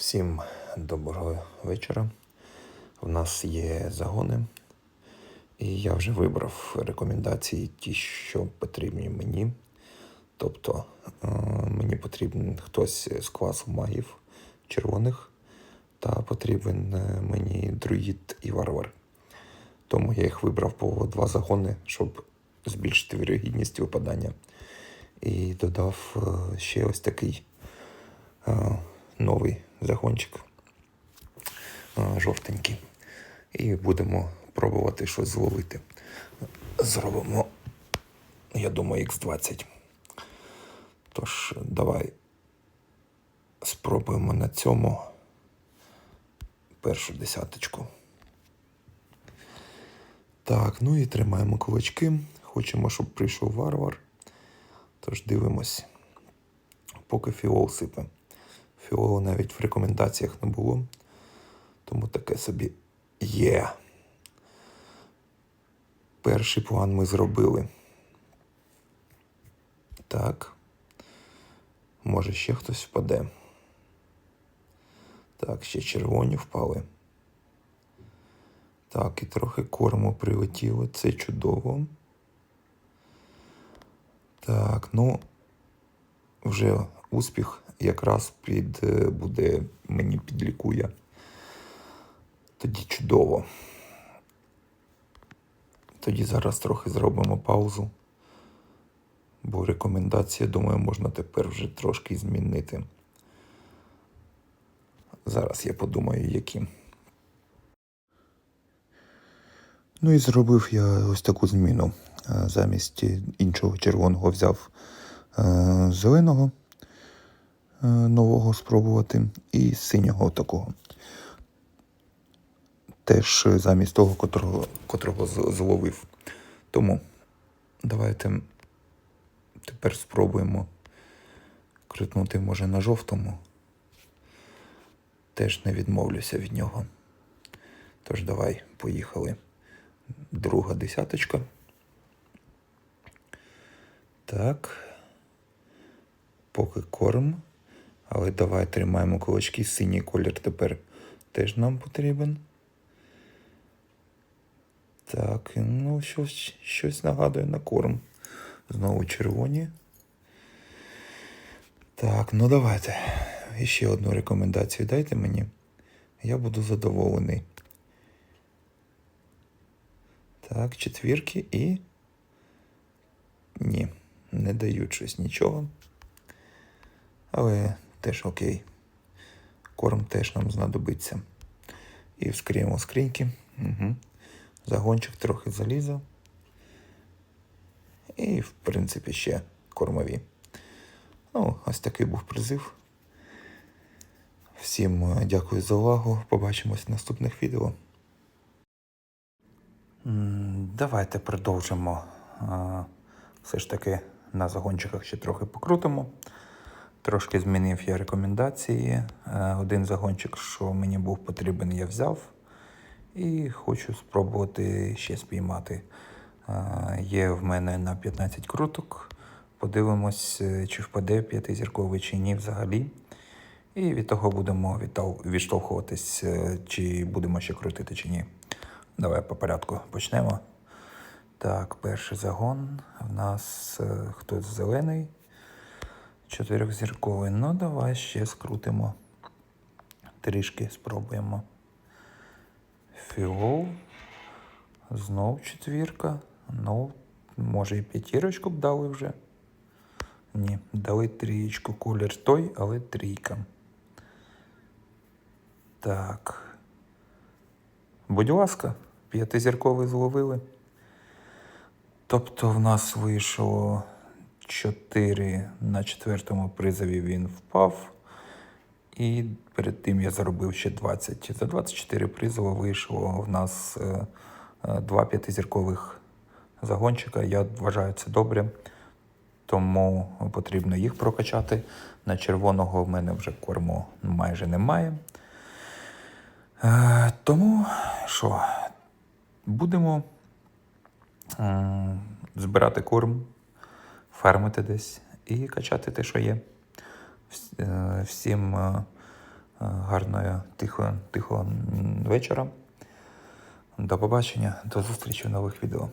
Всім доброго вечора. У нас є загони, і я вже вибрав рекомендації, ті, що потрібні мені. Тобто е, мені потрібен хтось з класу магів червоних, та потрібен е, мені друїд і варвар. Тому я їх вибрав по два загони, щоб збільшити вірогідність випадання. І додав е, ще ось такий новий загончик жовтенький. І будемо пробувати щось зловити. Зробимо, я думаю, Х20. Тож, давай спробуємо на цьому першу десяточку. Так, ну і тримаємо кулачки. Хочемо, щоб прийшов варвар. Тож дивимось. Поки фіол сипе. Фіолу навіть в рекомендаціях не було. Тому таке собі є. Перший план ми зробили. Так. Може ще хтось впаде. Так, ще червоні впали. Так, і трохи корму прилетіло. Це чудово. Так, ну, вже успіх якраз під е, буде мені підлікує. Тоді чудово. Тоді зараз трохи зробимо паузу. Бо рекомендації, думаю, можна тепер вже трошки змінити. Зараз я подумаю, які. Ну і зробив я ось таку зміну. Е, Замість іншого червоного взяв е, зеленого нового спробувати і синього такого. Теж замість того, котрого, котрого зловив. Тому давайте тепер спробуємо крутнути, може, на жовтому. Теж не відмовлюся від нього. Тож давай, поїхали. Друга десяточка. Так. Поки корм. Але давай тримаємо кулачки. Синій колір тепер теж нам потрібен. Так, ну щось, щось нагадує на корм. Знову червоні. Так, ну давайте. І ще одну рекомендацію дайте мені. Я буду задоволений. Так, четвірки і. Ні, не дають щось нічого. Але теж окей. Корм теж нам знадобиться. І вскриємо скриньки. Угу. Загончик трохи заліза. І, в принципі, ще кормові. Ну, ось такий був призив. Всім е, дякую за увагу. Побачимось в наступних відео. Давайте продовжимо. Все ж таки на загончиках ще трохи покрутимо. Трошки змінив я рекомендації. Е, Один загончик, що мені був потрібен, я взяв. І хочу спробувати ще спіймати. Е, Є в мене на 15 круток. Подивимось, е, чи впаде п'ятизірковий чи ні взагалі. І від того будемо відштовхуватись, чи будемо ще крутити, чи ні. Давай по порядку почнемо. Так, перший загон. В нас хтось зелений. Чотирьохзірковий. Ну, давай ще скрутимо. Трішки спробуємо. Фіол. Знов четвірка. Ну, може і п'ятірочку б дали вже. Ні, дали трієчку. Колір той, але трійка. Так. Будь ласка, п'ятизірковий зловили. Тобто в нас вийшло 4 на четвертому призові він впав. І перед тим я заробив ще 20. За 24 призови вийшло в нас е, е, два п'ятизіркових загончика. Я вважаю це добре. Тому потрібно їх прокачати. На червоного в мене вже корму майже немає. Е, тому що, будемо збирати корм, фармити десь і качати те, що є. Е, Всім е, гарного тихого, тихого вечора. До побачення, до зустрічі в нових відео.